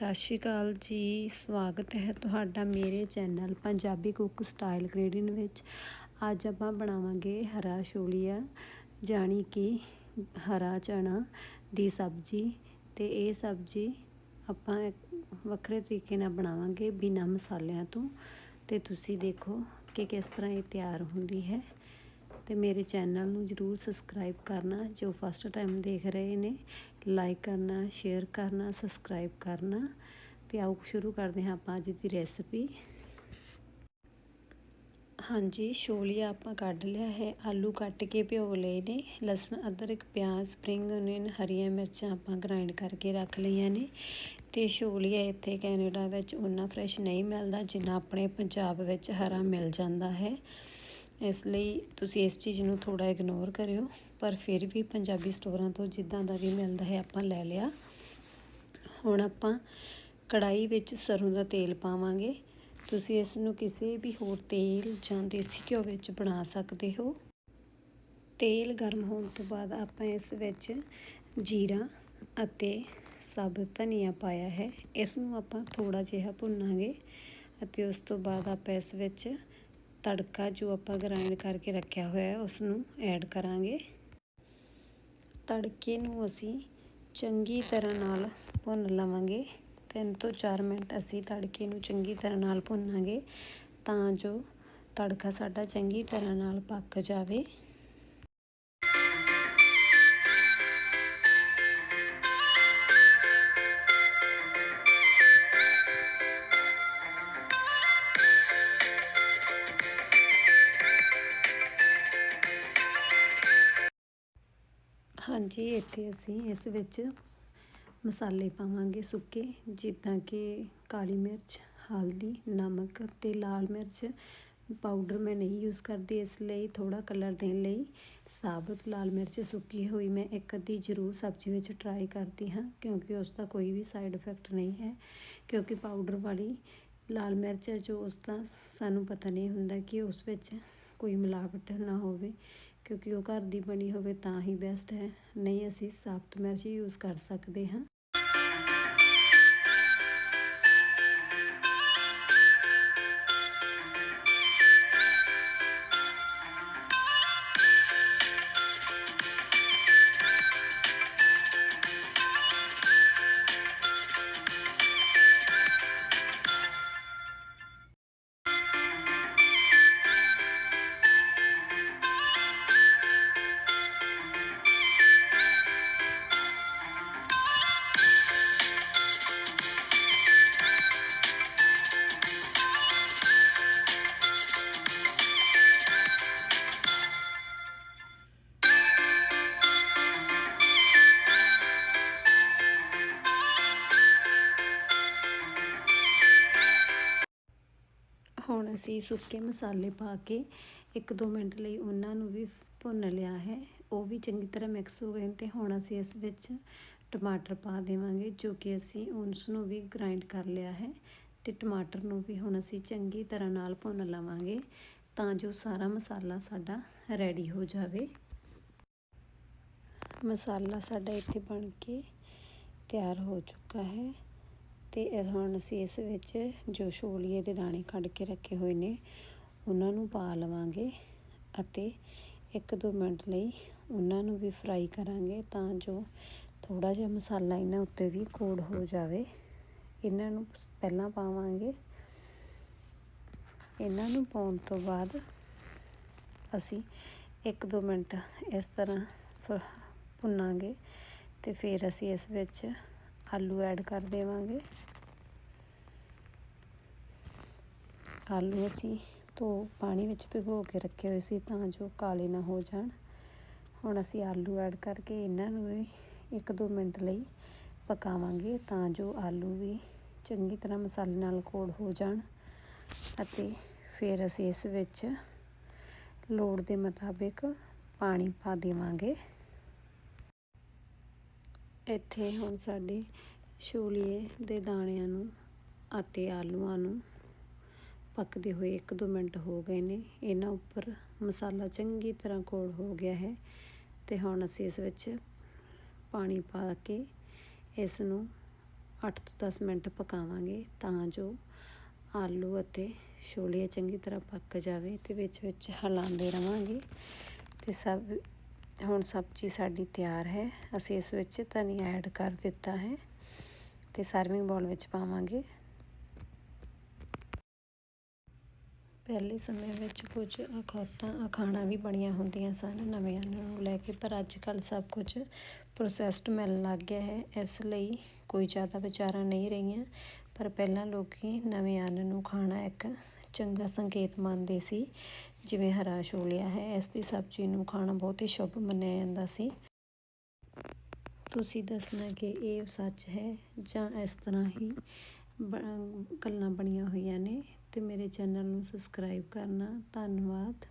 ਸਤਿ ਸ਼੍ਰੀ ਅਕਾਲ ਜੀ। ਸਵਾਗਤ ਹੈ ਤੁਹਾਡਾ ਮੇਰੇ channel Punjabi cook style grading ਵਿੱਚ। ਅੱਜ ਆਪਾਂ ਬਣਾਵਾਂਗੇ ਹਰਾ ਛੋਲੀਆ, ਜਾਣੀ ਕਿ ਹਰਾ ਚਣਾ ਦੀ ਸਬਜ਼ੀ। ਤੇ ਇਹ ਸਬਜ਼ੀ ਆਪਾਂ ਵੱਖਰੇ ਤਰੀਕੇ ਨਾਲ ਬਣਾਵਾਂਗੇ ਬਿਨਾਂ ਮਸਾਲਿਆਂ ਤੋਂ। ਤੇ ਤੁਸੀਂ ਦੇਖੋ ਕਿ ਕਿਸ ਤਰ੍ਹਾਂ ਇਹ ਤਿਆਰ ਹੁੰਦੀ ਹੈ। ਤੇ ਮੇਰੇ ਚੈਨਲ ਨੂੰ ਜਰੂਰ ਸਬਸਕ੍ਰਾਈਬ ਕਰਨਾ, ਜੋ ਫਸਟ ਟਾਈਮ ਦੇਖ ਰਹੇ ਨੇ ਲਾਈਕ ਕਰਨਾ ਸ਼ੇਅਰ ਕਰਨਾ ਸਬਸਕ੍ਰਾਈਬ ਕਰਨਾ ਤੇ ਆਓ ਸ਼ੁਰੂ ਕਰਦੇ ਹਾਂ ਆਪਾਂ ਅੱਜ ਦੀ ਰੈਸਪੀ ਹਾਂਜੀ, ਛੋਲੀਆ ਆਪਾਂ ਕੱਢ ਲਿਆ ਹੈ, ਆਲੂ ਕੱਟ ਕੇ ਭਿਓ ਲਏ ਨੇ, ਲਸਣ, ਅਦਰਕ, ਪਿਆਜ਼ ਸਪਰਿੰਗ ਅਨੀਅਨ ਹਰੀਆਂ ਮਿਰਚਾਂ ਆਪਾਂ ਗ੍ਰਾਈਂਡ ਕਰਕੇ ਰੱਖ ਲਈਆਂ ਨੇ ਤੇ ਛੋਲੀਆ ਇੱਥੇ ਕੈਨੇਡਾ ਵਿੱਚ ਉਨਾ ਫਰੈਸ਼ ਨਹੀਂ ਮਿਲਦਾ ਜਿੰਨਾ ਆਪਣੇ ਪੰਜਾਬ ਵਿੱਚ ਹਰਾ ਮਿਲ ਜਾਂਦਾ ਹੈ। ਇਸ ਲਈ ਤੁਸੀਂ ਇਸ ਚੀਜ਼ ਨੂੰ ਥੋੜਾ ਇਗਨੋਰ ਕਰਿਓ, ਪਰ ਫਿਰ ਵੀ ਪੰਜਾਬੀ ਸਟੋਰਾਂ ਤੋਂ ਜਿੱਦਾਂ ਦਾ ਵੀ ਮਿਲਦਾ ਹੈ ਆਪਾਂ ਲੈ ਲਿਆ। ਹੁਣ ਆਪਾਂ ਕੜਾਈ ਵਿੱਚ ਸਰੋਂ ਦਾ ਤੇਲ ਪਾਵਾਂਗੇ। ਤੁਸੀਂ ਇਸ ਨੂੰ ਕਿਸੇ ਵੀ ਹੋਰ ਤੇਲ ਜਾਂ ਦੇਸੀ ਘਿਓ ਵਿੱਚ ਬਣਾ ਸਕਦੇ ਹੋ। ਤੇਲ ਗਰਮ ਹੋਣ ਤੋਂ ਬਾਅਦ ਆਪਾਂ ਇਸ ਵਿੱਚ ਜੀਰਾ ਅਤੇ ਸਾਬਤ ਧਨੀਆ ਪਾਇਆ ਹੈ। ਇਸ ਨੂੰ ਆਪਾਂ ਥੋੜਾ ਜਿਹਾ ਭੁੰਨਾਂਗੇ ਅਤੇ ਉਸ ਤੋਂ ਬਾਅਦ ਆਪਾਂ ਇਸ ਵਿੱਚ ਤੜਕਾ ਜੋ ਆਪਾਂ ਗ੍ਰਾਈਂਡ ਕਰਕੇ ਰੱਖਿਆ ਹੋਇਆ ਹੈ ਉਸ ਨੂੰ ਐਡ ਕਰਾਂਗੇ। ਤੜਕੇ ਨੂੰ ਅਸੀਂ ਚੰਗੀ ਤਰ੍ਹਾਂ ਨਾਲ ਭੁੰਨ ਲਵਾਂਗੇ। 3 ਤੋਂ 4 ਮਿੰਟ ਅਸੀਂ ਤੜਕੇ ਨੂੰ ਚੰਗੀ ਤਰ੍ਹਾਂ ਨਾਲ ਭੁੰਨਾਂਗੇ ਤਾਂ ਜੋ ਤੜਕਾ ਸਾਡਾ ਚੰਗੀ ਤਰ੍ਹਾਂ ਨਾਲ ਪੱਕ ਜਾਵੇ। ਹਾਂਜੀ ਇੱਥੇ ਅਸੀਂ ਇਸ ਵਿੱਚ ਮਸਾਲੇ ਪਾਵਾਂਗੇ ਸੁੱਕੇ, ਜਿੱਦਾਂ ਕਿ ਕਾਲੀ ਮਿਰਚ, ਹਲਦੀ, ਨਮਕ ਤੇ ਲਾਲ ਮਿਰਚ। ਪਾਊਡਰ ਮੈਂ ਨਹੀਂ ਯੂਜ਼ ਕਰਦੀ ਇਸ ਲਈ ਥੋੜਾ ਕਲਰ ਦੇਣ ਲਈ। ਸਾਬਤ ਲਾਲ ਮਿਰਚ ਸੁੱਕੀ ਹੋਈ ਮੈਂ ਇੱਕ ਅੱਧੀ ਜ਼ਰੂਰ ਸਬਜ਼ੀ ਵਿੱਚ ਟਰਾਈ ਕਰਦੀ ਹਾਂ, ਕਿਉਂਕਿ ਉਸ ਦਾ ਕੋਈ ਵੀ ਸਾਈਡ ਇਫੈਕਟ ਨਹੀਂ ਹੈ। ਕਿਉਂਕਿ ਪਾਊਡਰ ਵਾਲੀ ਲਾਲ ਮਿਰਚ ਹੈ ਜੋ ਉਸ ਦਾ ਸਾਨੂੰ ਪਤਾ ਨਹੀਂ ਹੁੰਦਾ ਕਿ ਉਸ ਵਿੱਚ ਕੋਈ ਮਿਲਾਵਟ ਨਾ ਹੋਵੇ। ਕਿਉਂਕਿ ਉਹ ਘਰ ਦੀ ਬਣੀ ਹੋਵੇ ਤਾਂ ਹੀ ਬੈਸਟ ਹੈ। ਨਹੀਂ, ਅਸੀਂ ਸਾਬਤ ਮਿਰਚ ਯੂਜ਼ ਕਰ ਸਕਦੇ ਹਾਂ। ਹੁਣ ਅਸੀਂ ਸੁੱਕੇ ਮਸਾਲੇ ਪਾ ਕੇ 1-2 ਮਿੰਟ ਲਈ ਉਹਨਾਂ ਨੂੰ ਵੀ ਭੁੰਨ ਲਿਆ ਹੈ। ਉਹ ਵੀ ਚੰਗੀ ਤਰ੍ਹਾਂ ਮਿਕਸ ਹੋ ਗਏ ਤੇ ਹੁਣ ਅਸੀਂ ਇਸ ਵਿੱਚ ਟਮਾਟਰ ਪਾ ਦੇਵਾਂਗੇ, ਜੋ ਕਿ ਅਸੀਂ ਉਸ ਨੂੰ ਵੀ ਗ੍ਰਾਈਂਡ ਕਰ ਲਿਆ ਹੈ ਤੇ ਟਮਾਟਰ ਨੂੰ ਵੀ ਹੁਣ ਅਸੀਂ ਚੰਗੀ ਤਰ੍ਹਾਂ ਨਾਲ ਭੁੰਨ ਲਵਾਂਗੇ ਤਾਂ ਜੋ ਸਾਰਾ ਮਸਾਲਾ ਸਾਡਾ ਰੈਡੀ ਹੋ ਜਾਵੇ। ਮਸਾਲਾ ਸਾਡਾ ਇੱਥੇ ਬਣ ਕੇ ਤਿਆਰ ਹੋ ਚੁੱਕਾ ਹੈ। ਤੇ ਹੁਣ ਅਸੀਂ ਇਸ ਵਿੱਚ ਜੋ ਛੋਲੀਏ ਦੇ ਦਾਣੇ ਕੱਢ ਕੇ ਰੱਖੇ ਹੋਏ ਨੇ, ਉਹਨਾਂ ਨੂੰ ਪਾ ਲਵਾਂਗੇ ਅਤੇ 1-2 ਮਿੰਟ ਲਈ ਉਹਨਾਂ ਨੂੰ ਵੀ ਫਰਾਈ ਕਰਾਂਗੇ ਤਾਂ ਜੋ ਥੋੜਾ ਜਿਹਾ ਮਸਾਲਾ ਇਹਨਾਂ ਉੱਤੇ ਵੀ ਕੋਡ ਹੋ ਜਾਵੇ। ਇਹਨਾਂ ਨੂੰ ਪਹਿਲਾਂ ਪਾਵਾਂਗੇ। ਇਹਨਾਂ ਨੂੰ ਪਾਉਣ ਤੋਂ ਬਾਅਦ ਅਸੀਂ 1-2 ਮਿੰਟ ਇਸ ਤਰ੍ਹਾਂ ਭੁੰਨਾਂਗੇ ਤੇ ਫਿਰ ਅਸੀਂ ਇਸ ਵਿੱਚ ਆਲੂ ਐਡ ਕਰ ਦੇਵਾਂਗੇ। ਆਲੂ ਅਸੀਂ ਧੋ, ਪਾਣੀ ਵਿੱਚ ਭਿਗੋ ਕੇ ਰੱਖੇ ਹੋਏ ਸੀ ਤਾਂ ਜੋ ਕਾਲੇ ਨਾ ਹੋ ਜਾਣ। ਹੁਣ ਅਸੀਂ ਆਲੂ ਐਡ ਕਰਕੇ ਇਹਨਾਂ ਨੂੰ ਵੀ 1-2 ਮਿੰਟ ਲਈ ਪਕਾਵਾਂਗੇ ਤਾਂ ਜੋ ਆਲੂ ਵੀ ਚੰਗੀ ਤਰ੍ਹਾਂ ਮਸਾਲੇ ਨਾਲ ਕੋਟ ਹੋ ਜਾਣ ਅਤੇ ਫਿਰ ਅਸੀਂ ਇਸ ਵਿੱਚ ਲੋੜ ਦੇ ਮੁਤਾਬਿਕ ਪਾਣੀ ਪਾ ਦੇਵਾਂਗੇ। ਇੱਥੇ ਹੁਣ ਸਾਡੇ ਛੋਲੀਏ ਦੇ ਦਾਣਿਆਂ ਨੂੰ ਅਤੇ ਆਲੂਆਂ ਨੂੰ ਪੱਕਦੇ ਹੋਏ 1-2 ਮਿੰਟ ਹੋ ਗਏ ਨੇ। ਇਹਨਾਂ ਉੱਪਰ ਮਸਾਲਾ ਚੰਗੀ ਤਰ੍ਹਾਂ ਕੋਲ ਹੋ ਗਿਆ ਹੈ ਤੇ ਹੁਣ ਅਸੀਂ ਇਸ ਵਿੱਚ ਪਾਣੀ ਪਾ ਕੇ ਇਸ ਨੂੰ 8 ਤੋਂ 10 ਮਿੰਟ ਪਕਾਵਾਂਗੇ ਤਾਂ ਜੋ ਆਲੂ ਅਤੇ ਛੋਲੇ ਚੰਗੀ ਤਰ੍ਹਾਂ ਪੱਕ ਜਾਵੇ ਤੇ ਵਿੱਚ ਵਿੱਚ ਹਿਲਾਉਂਦੇ ਰਵਾਂਗੇ ਤੇ ਸਭ ਹੁਣ ਸਬਜ਼ੀ ਸਾਡੀ ਤਿਆਰ ਹੈ। ਅਸੀਂ ਇਸ ਵਿੱਚ ਧਨੀਆ ਐਡ ਕਰ ਦਿੱਤਾ ਹੈ ਤੇ ਸਰਵਿੰਗ ਬਾਉਲ ਵਿੱਚ ਪਾਵਾਂਗੇ। ਪਹਿਲੇ ਸਮੇਂ ਵਿੱਚ ਕੁਝ ਅਖੌਤਾਂ, ਅਖਾਣਾ ਵੀ ਬਣੀਆਂ ਹੁੰਦੀਆਂ ਸਨ ਨਵੇਂ ਨੂੰ ਲੈ ਕੇ, ਪਰ ਅੱਜ ਕੱਲ੍ਹ ਸਭ ਕੁਝ ਪ੍ਰੋਸੈਸਡ ਮਿਲਣ ਲੱਗ ਗਿਆ ਹੈ। ਇਸ ਲਈ ਕੋਈ ਜ਼ਿਆਦਾ ਵਿਚਾਰਾਂ ਨਹੀਂ ਰਹੀਆਂ, ਪਰ ਪਹਿਲਾਂ ਲੋਕੀ ਨਵੇਂ ਅੰਨ ਨੂੰ ਖਾਣਾ ਇੱਕ ਚੰਗਾ ਸੰਕੇਤ ਮੰਨਦੇ ਸੀ। ਜਿਵੇਂ ਹਰਾ ਛੋਲਿਆ ਹੈ, ਇਸ ਦੀ ਸਬਜ਼ੀ ਨੂੰ ਖਾਣਾ ਬਹੁਤ ਹੀ ਸ਼ੁਭ ਮੰਨਿਆ ਜਾਂਦਾ ਸੀ। ਤੁਸੀਂ ਦੱਸਣਾ ਕਿ ਇਹ ਸੱਚ ਹੈ ਜਾਂ ਇਸ ਤਰ੍ਹਾਂ ਹੀ ਗੱਲਾਂ ਬਣੀਆਂ ਹੋਈਆਂ ਨੇ? ਤੇ ਮੇਰੇ ਚੈਨਲ ਨੂੰ ਸਬਸਕ੍ਰਾਈਬ ਕਰਨਾ। ਧੰਨਵਾਦ।